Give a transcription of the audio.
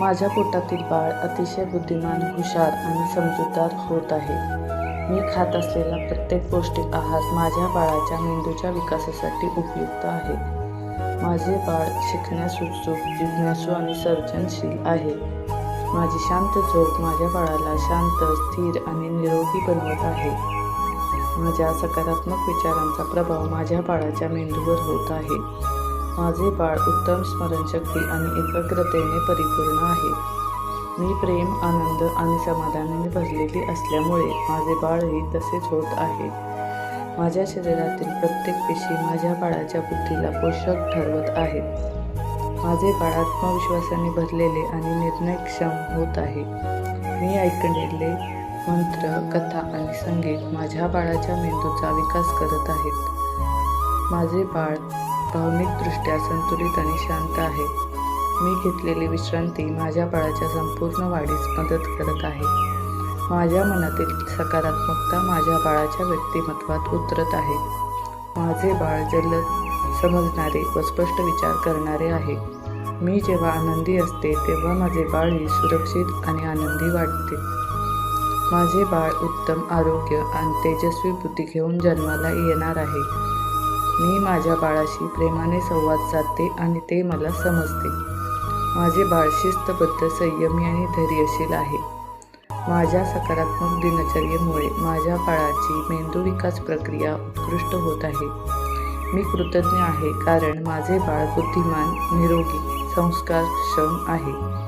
माझ्या पोटातील बाळ अतिशय बुद्धिमान हुशार आणि समजूतदार होत आहे. मी खात असलेला प्रत्येक पौष्टिक आहार माझ्या बाळाच्या मेंदूच्या विकासासाठी उपयुक्त आहे. माझे बाळ शिकण्यास उत्सुक जिज्ञासू आणि सर्जनशील आहे. माझी शांत झोप माझ्या बाळाला शांत स्थिर आणि निरोगी बनवत आहे. माझ्या सकारात्मक विचारांचा प्रभाव माझ्या बाळाच्या मेंदूवर होत आहे. माझे बाळ उत्तम स्मरणशक्ती आणि एकाग्रतेने परिपूर्ण आहे. मी प्रेम आनंद आणि समाधानाने भरलेली असल्यामुळे माझे बाळही तसेच होत आहे. माझ्या शरीरातील प्रत्येक पेशी माझ्या बाळाच्या बुद्धीला पोषक ठरवत आहेत माझे बाळ आत्मविश्वासाने भरलेले आणि निर्णयक्षम होत आहे. मी ऐकलेले मंत्र कथा आणि संगीत माझ्या बाळाच्या मेंदूचा विकास करत आहेत. माझे बाळ भावनिकदृष्ट्या संतुलित आणि शांत आहे. मी घेतलेली विश्रांती माझ्या बाळाच्या संपूर्ण वाढीस मदत करत आहे. माझ्या मनातील सकारात्मकता माझ्या बाळाच्या व्यक्तिमत्वात उतरत आहे. माझे बाळ जलद समजणारे व स्पष्ट विचार करणारे आहे. मी जेव्हा आनंदी असते तेव्हा माझे बाळही सुरक्षित आणि आनंदी वाटते. माझे बाळ उत्तम आरोग्य आणि तेजस्वी बुद्धी घेऊन जन्माला येणार आहे. मी माझ्या बाळाशी प्रेमाने संवाद साधते आणि ते मला समजते. माझे बाळ शिस्तबद्ध संयमी आणि धैर्यशील आहे. माझ्या सकारात्मक दिनचर्येमुळे माझ्या बाळाची मेंदू विकास प्रक्रिया उत्कृष्ट होत आहे. मी कृतज्ञ आहे कारण माझे बाळ बुद्धिमान निरोगी संस्कारक्षम आहे.